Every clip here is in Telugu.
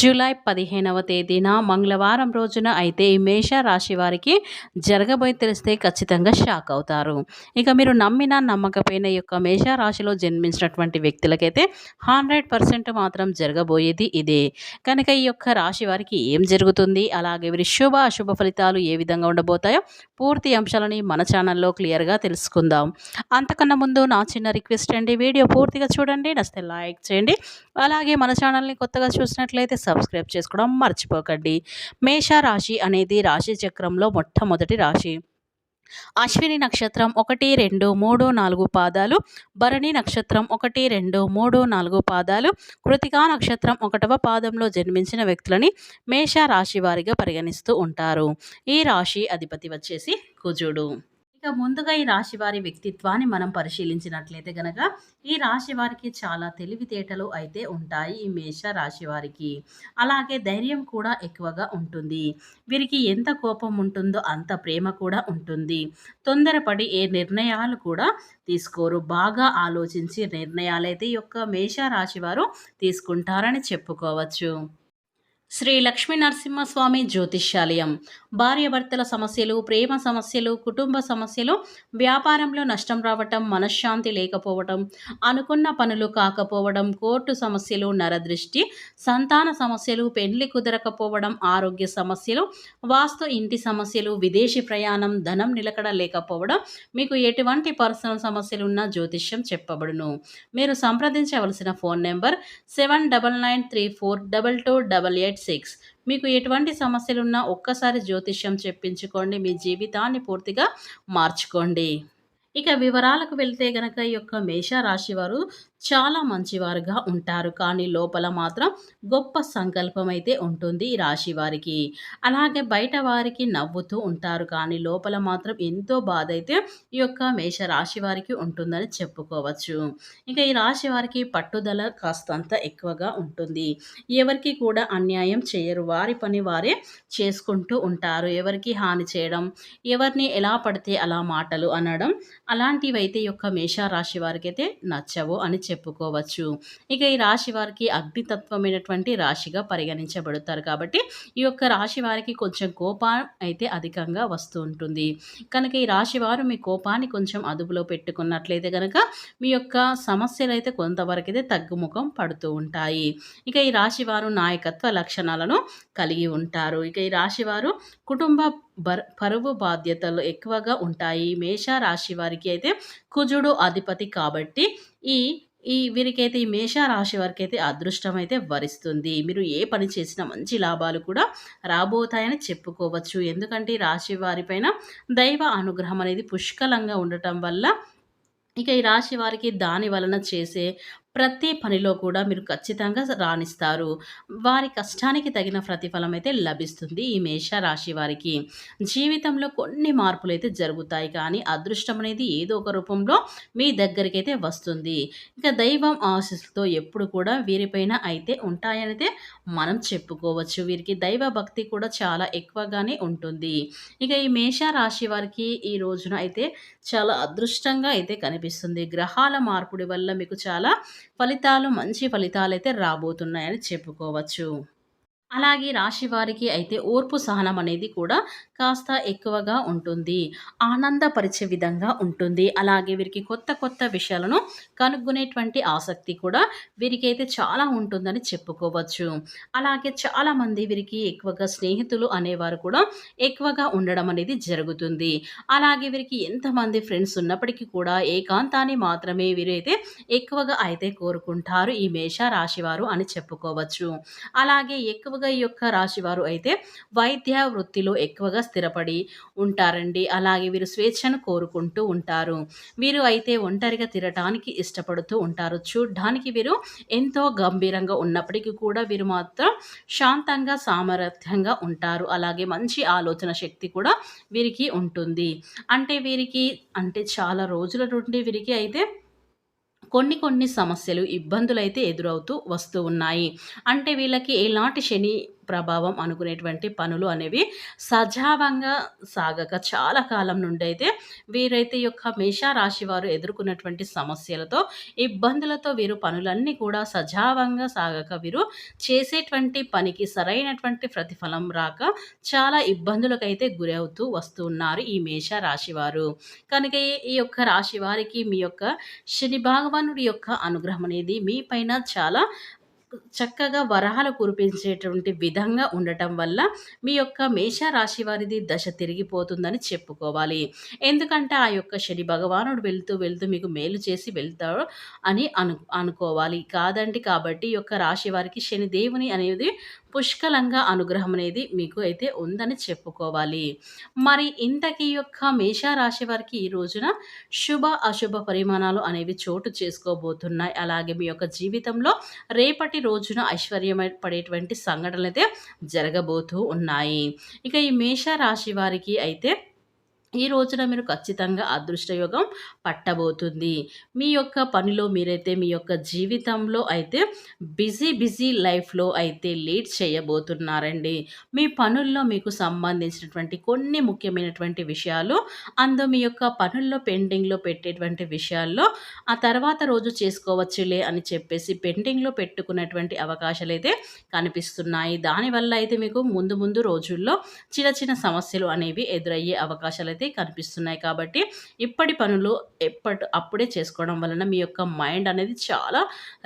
జూలై పదిహేనవ తేదీన మంగళవారం రోజున అయితే ఈ మేష రాశి వారికి జరగబోయి తెలిస్తే ఖచ్చితంగా షాక్ అవుతారు. ఇక మీరు నమ్మిన నమ్మకపోయిన యొక్క మేష రాశిలో జన్మించినటువంటి వ్యక్తులకైతే హండ్రెడ్ పర్సెంట్ మాత్రం జరగబోయేది ఇదే. కనుక ఈ యొక్క రాశి వారికి ఏం జరుగుతుంది? అలాగే వీరి శుభ అశుభ ఫలితాలు ఏ విధంగా ఉండబోతాయో పూర్తి అంశాలని మన ఛానల్లో క్లియర్గా తెలుసుకుందాం. అంతకన్నా ముందు నా చిన్న రిక్వెస్ట్ అండి వీడియో పూర్తిగా చూడండి నచ్చితే లైక్ చేయండి. అలాగే మన ఛానల్ని కొత్తగా నచ్చినట్లయితే సబ్స్క్రైబ్ చేసుకోవడం మర్చిపోకండి. మేషరాశి అనేది రాశి చక్రంలో మొట్టమొదటి రాశి. అశ్విని నక్షత్రం ఒకటి రెండు మూడు నాలుగు పాదాలు. భరణి నక్షత్రం ఒకటి రెండు మూడు నాలుగు పాదాలు. కృతికా నక్షత్రం ఒకటవ పాదంలో జన్మించిన వ్యక్తులని మేష రాశి వారిగా పరిగణిస్తూ ఉంటారు. ఈ రాశి అధిపతి వచ్చేసి కుజుడు. ఇక ముందుగా ఈ రాశి వారి వ్యక్తిత్వాన్ని మనం పరిశీలించినట్లయితే గనక ఈ రాశి వారికి చాలా తెలివితేటలు అయితే ఉంటాయి ఈ మేష రాశి వారికి అలాగే ధైర్యం కూడా ఎక్కువగా ఉంటుంది. వీరికి ఎంత కోపం ఉంటుందో అంత ప్రేమ కూడా ఉంటుంది. తొందరపడి ఏ నిర్ణయాలు కూడా తీసుకోరు. బాగా ఆలోచించి నిర్ణయాలైతే ఈ యొక్క మేష రాశి వారు తీసుకుంటారని చెప్పుకోవచ్చు. శ్రీ లక్ష్మీ నరసింహస్వామి జ్యోతిష్యాలయం. భార్యాభర్తల సమస్యలు ప్రేమ సమస్యలు కుటుంబ సమస్యలు వ్యాపారంలో నష్టం రావటం మనశ్శాంతి లేకపోవటం అనుకున్న పనులు కాకపోవడం కోర్టు సమస్యలు నరదృష్టి సంతాన సమస్యలు పెళ్ళి కుదరకపోవడం ఆరోగ్య సమస్యలు వాస్తు ఇంటి సమస్యలు విదేశీ ప్రయాణం ధనం నిలకడ లేకపోవడం మీకు ఎటువంటి పర్సనల్ సమస్యలు ఉన్న జ్యోతిష్యం చెప్పబడును. మీరు సంప్రదించవలసిన phone number seven double nine three four double two double eight six. మీకు ఎటువంటి సమస్యలున్నా ఒక్కసారి జ్యోతిష్యం చెప్పించుకోండి మీ జీవితాన్ని పూర్తిగా మార్చుకోండి. ఇక వివరాలకు వెళ్తే గనక ఈ యొక్క మేష రాశి వారు చాలా మంచివారుగా ఉంటారు. కానీ లోపల మాత్రం గొప్ప సంకల్పం అయితే ఉంటుంది ఈ రాశి వారికి. అలాగే బయట వారికి నవ్వుతూ ఉంటారు. కానీ లోపల మాత్రం ఎంతో బాధ అయితే ఈ యొక్క మేష రాశి వారికి ఉంటుందని చెప్పుకోవచ్చు. ఇంకా ఈ రాశి వారికి పట్టుదల కాస్తంత ఎక్కువగా ఉంటుంది. ఎవరికి కూడా అన్యాయం చేయరు. వారి పని వారే చేసుకుంటూ ఉంటారు. ఎవరికి హాని చేయడం ఎవరిని ఎలా పడితే అలా మాటలు అనడం అలాంటివైతే ఈ యొక్క మేష రాశి వారికి అయితే నచ్చవు అని చెప్పుకోవచ్చు. ఇక ఈ రాశి వారికి అగ్నితత్వమైనటువంటి రాశిగా పరిగణించబడతారు కాబట్టి ఈ యొక్క రాశి వారికి కొంచెం కోపం అయితే అధికంగా వస్తూ ఉంటుంది. కనుక ఈ రాశి వారు మీ కోపాన్ని కొంచెం అదుపులో పెట్టుకున్నట్లయితే కనుక మీ యొక్క సమస్యలు అయితే కొంతవరకు అయితే తగ్గుముఖం పడుతూ ఉంటాయి. ఇక ఈ రాశి వారు నాయకత్వ లక్షణాలను కలిగి ఉంటారు. ఇక ఈ రాశి వారు కుటుంబ బర్ పరువు బాధ్యతలు ఎక్కువగా ఉంటాయి. మేషరాశి వారికి అయితే కుజుడు అధిపతి కాబట్టి ఈ ఈ వీరికైతే ఈ మేష రాశి వారికి అయితే అదృష్టం అయితే వరిస్తుంది. మీరు ఏ పని చేసినా మంచి లాభాలు కూడా రాబోతాయని చెప్పుకోవచ్చు. ఎందుకంటే ఈ రాశి వారిపైన దైవ అనుగ్రహం అనేది పుష్కలంగా ఉండటం వల్ల ఇక ఈ రాశి వారికి దాని వలన చేసే ప్రతి పనిలో కూడా మీరు ఖచ్చితంగా రాణిస్తారు. వారి కష్టానికి తగిన ప్రతిఫలం అయితే లభిస్తుంది ఈ మేష రాశి వారికి. జీవితంలో కొన్ని మార్పులు అయితే జరుగుతాయి. కానీ అదృష్టం అనేది ఏదో ఒక రూపంలో మీ దగ్గరికి అయితే వస్తుంది. ఇంకా దైవం ఆశీస్సుతో ఎప్పుడు కూడా వీరిపైన అయితే ఉంటాయనైతే మనం చెప్పుకోవచ్చు. వీరికి దైవ భక్తి కూడా చాలా ఎక్కువగానే ఉంటుంది. ఇక ఈ మేష రాశి వారికి ఈ రోజున అయితే చాలా అదృష్టంగా అయితే కనిపిస్తుంది. గ్రహాల మార్పుడి వల్ల మీకు చాలా ఫలితాలు మంచి ఫలితాలు అయితే రాబోతున్నాయని చెప్పుకోవచ్చు. అలాగే రాశి వారికి అయితే ఓర్పు సహనం అనేది కూడా కాస్త ఎక్కువగా ఉంటుంది. ఆనందపరిచే విధంగా ఉంటుంది. అలాగే వీరికి కొత్త కొత్త విషయాలను కనుగొనేటువంటి ఆసక్తి కూడా వీరికి అయితే చాలా ఉంటుందని చెప్పుకోవచ్చు. అలాగే చాలామంది వీరికి ఎక్కువగా స్నేహితులు అనేవారు కూడా ఎక్కువగా ఉండడం అనేది జరుగుతుంది. అలాగే వీరికి ఎంతమంది ఫ్రెండ్స్ ఉన్నప్పటికీ కూడా ఏకాంతాన్ని మాత్రమే వీరైతే ఎక్కువగా అయితే కోరుకుంటారు ఈ మేష రాశివారు అని చెప్పుకోవచ్చు. అలాగే ఎక్కువ ఎక్కువగా ఈ యొక్క రాశివారు అయితే వైద్య వృత్తిలో ఎక్కువగా స్థిరపడి ఉంటారండి. అలాగే వీరు స్వేచ్ఛను కోరుకుంటూ ఉంటారు. వీరు అయితే ఒంటరిగా తిరగటానికి ఇష్టపడుతూ ఉంటారు. చూడ్డానికి వీరు ఎంతో గంభీరంగా ఉన్నప్పటికీ కూడా వీరు మాత్రం శాంతంగా సామర్థ్యంగా ఉంటారు. అలాగే మంచి ఆలోచన శక్తి కూడా వీరికి ఉంటుంది. అంటే వీరికి అంటే చాలా రోజుల నుండి వీరికి అయితే కొన్ని కొన్ని సమస్యలు ఇబ్బందులు అయితే ఎదురవుతూ వస్తూ ఉన్నాయి. అంటే వీళ్ళకి ఎలాంటి శని ప్రభావం అనుకునేటువంటి పనులు అనేవి సజావంగా సాగక చాలా కాలం నుండి అయితే వీరైతే యొక్క మేషరాశి వారు ఎదుర్కొన్నటువంటి సమస్యలతో ఇబ్బందులతో వీరు పనులన్నీ కూడా సజావంగా సాగక వీరు చేసేటువంటి పనికి సరైనటువంటి ప్రతిఫలం రాక చాలా ఇబ్బందులకైతే గురవుతూ వస్తున్నారు ఈ మేష రాశి వారు. కనుక ఈ యొక్క రాశి వారికి మీ యొక్క శని భగవానుడి యొక్క అనుగ్రహం అనేది మీ పైన చాలా చక్కగా వరహాలు కురిపించేటువంటి విధంగా ఉండటం వల్ల మీ యొక్క మేష రాశి వారిది దశ తిరిగిపోతుందని చెప్పుకోవాలి. ఎందుకంటే ఆ యొక్క శని భగవానుడు వెళ్తూ వెళ్తూ మీకు మేలు చేసి వెళ్తాడు అని అను అనుకోవాలి. కాదండి కాబట్టి ఈ యొక్క రాశి వారికి శని దేవుని అనేది పుష్కలంగా అనుగ్రహం అనేది మీకు అయితే ఉందని చెప్పుకోవాలి. మరి ఇంతకీ యొక్క మేషరాశి వారికి ఈ రోజున శుభ అశుభ పరిమాణాలు అనేవి చోటు చేసుకోబోతున్నాయి. అలాగే మీ యొక్క జీవితంలో రేపటి రోజున ఐశ్వర్యమై పడేటువంటి సంఘటనలు అయితే జరగబోతూ ఉన్నాయి. ఇక ఈ మేషరాశి వారికి అయితే ఈ రోజున మీరు ఖచ్చితంగా అదృష్టయోగం పట్టబోతుంది. మీ యొక్క పనిలో మీరైతే మీ యొక్క జీవితంలో అయితే బిజీ బిజీ లైఫ్లో అయితే లీడ్ చేయబోతున్నారండి. మీ పనుల్లో మీకు సంబంధించినటువంటి కొన్ని ముఖ్యమైనటువంటి విషయాలు అందు మీ యొక్క పనుల్లో పెండింగ్లో పెట్టేటువంటి విషయాల్లో ఆ తర్వాత రోజు చేసుకోవచ్చులే అని చెప్పేసి పెండింగ్లో పెట్టుకున్నటువంటి అవకాశాలు అయితే కనిపిస్తున్నాయి. దానివల్ల అయితే మీకు ముందు ముందు రోజుల్లో చిన్న చిన్న సమస్యలు అనేవి ఎదురయ్యే అవకాశాలు అయితే కనిపిస్తున్నాయి. కాబట్టి ఇప్పటి పనులు ఎప్పటి అప్పుడే చేసుకోవడం వలన మీ యొక్క మైండ్ అనేది చాలా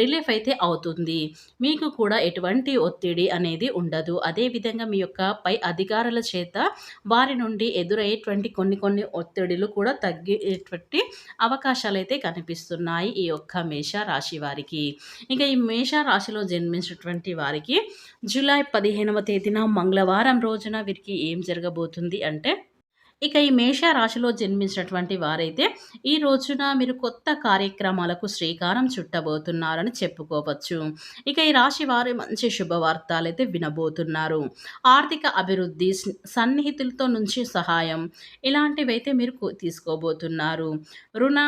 రిలీఫ్ అయితే అవుతుంది. మీకు కూడా ఎటువంటి ఒత్తిడి అనేది ఉండదు. అదేవిధంగా మీ యొక్క పై అధికారుల చేత వారి నుండి ఎదురయ్యేటువంటి కొన్ని కొన్ని ఒత్తిడిలు కూడా తగ్గేటువంటి అవకాశాలు అయితే కనిపిస్తున్నాయి ఈ యొక్క మేష రాశి వారికి. ఇంకా ఈ మేష రాశిలో జన్మించినటువంటి వారికి జూలై పదిహేనవ తేదీన మంగళవారం రోజున వీరికి ఏం జరగబోతుంది అంటే ఇక ఈ మేష రాశిలో జన్మించినటువంటి వారైతే ఈ రోజున మీరు కొత్త కార్యక్రమాలకు శ్రీకారం చుట్టబోతున్నారని చెప్పుకోవచ్చు. ఇక ఈ రాశి వారు మంచి శుభవార్తలు అయితే వినబోతున్నారు. ఆర్థిక అభివృద్ధి సన్నిహితులతో నుంచి సహాయం ఇలాంటివైతే మీరు తీసుకోబోతున్నారు. రుణ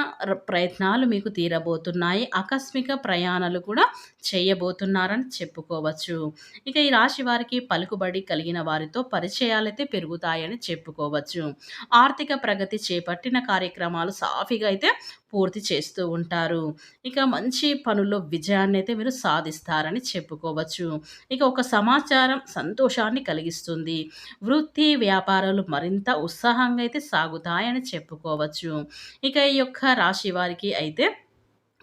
ప్రయత్నాలు మీకు తీరబోతున్నాయి. ఆకస్మిక ప్రయాణాలు కూడా చేయబోతున్నారని చెప్పుకోవచ్చు. ఇక ఈ రాశి వారికి పలుకుబడి కలిగిన వారితో పరిచయాలైతే పెరుగుతాయని చెప్పుకోవచ్చు. ఆర్థిక ప్రగతి చేపట్టిన కార్యక్రమాలు సాఫీగా అయితే పూర్తి చేస్తూ ఉంటారు. ఇక మంచి పనుల్లో విజయాన్ని అయితే మీరు సాధిస్తారని చెప్పుకోవచ్చు. ఇక ఒక సమాచారం సంతోషాన్ని కలిగిస్తుంది. వృత్తి వ్యాపారాలు మరింత ఉత్సాహంగా అయితే సాగుతాయని చెప్పుకోవచ్చు. ఇక ఈ యొక్క రాశి వారికి అయితే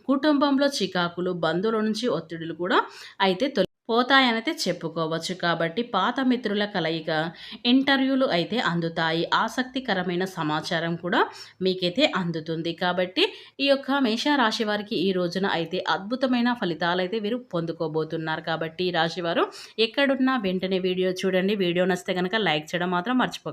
కుటుంబంలో చికాకులు బంధువుల నుంచి ఒత్తిడులు కూడా అయితే తొలి పోతాయనైతే చెప్పుకోవచ్చు. కాబట్టి పాత మిత్రుల కలయిక ఇంటర్వ్యూలు అయితే అందుతాయి. ఆసక్తికరమైన సమాచారం కూడా మీకైతే అందుతుంది. కాబట్టి ఈ యొక్క మేషరాశి వారికి ఈ రోజున అయితే అద్భుతమైన ఫలితాలు అయితే వీరు పొందుకోబోతున్నారు. కాబట్టి ఈ రాశివారు ఎక్కడున్నా వెంటనే వీడియో చూడండి. వీడియో నచ్చితే కనుక లైక్ చేయడం మాత్రం మర్చిపో